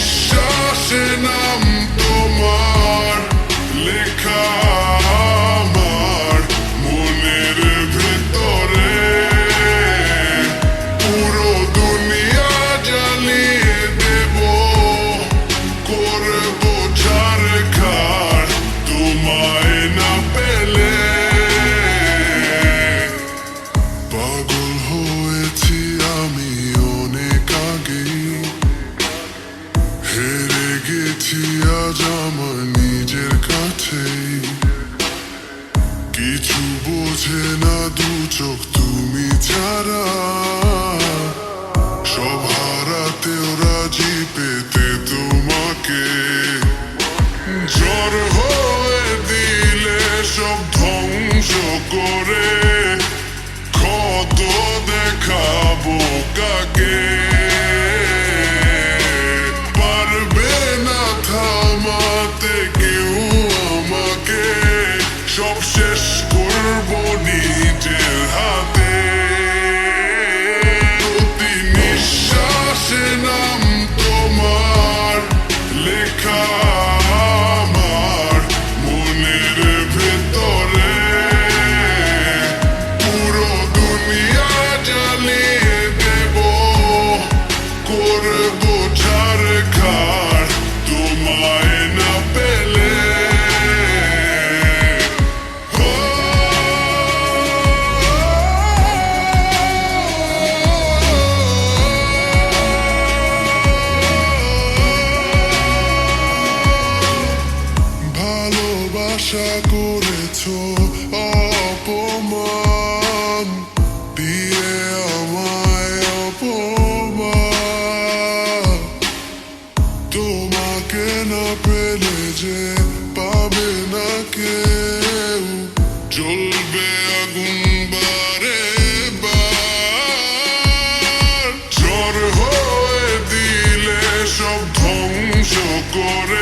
show. চোখ তুমি ছাড়া। সব হারাতেও রাজি পেতে তোমাকে। জ্বর হয়ে দিলে সব ধ্বংস করে। কত দেখাবো কাকে? না পেলে যে পাবে না কেউ। জ্বলবে আগুন বারে বার। ঝড় হয়ে দিলে সব ধ্বংস করে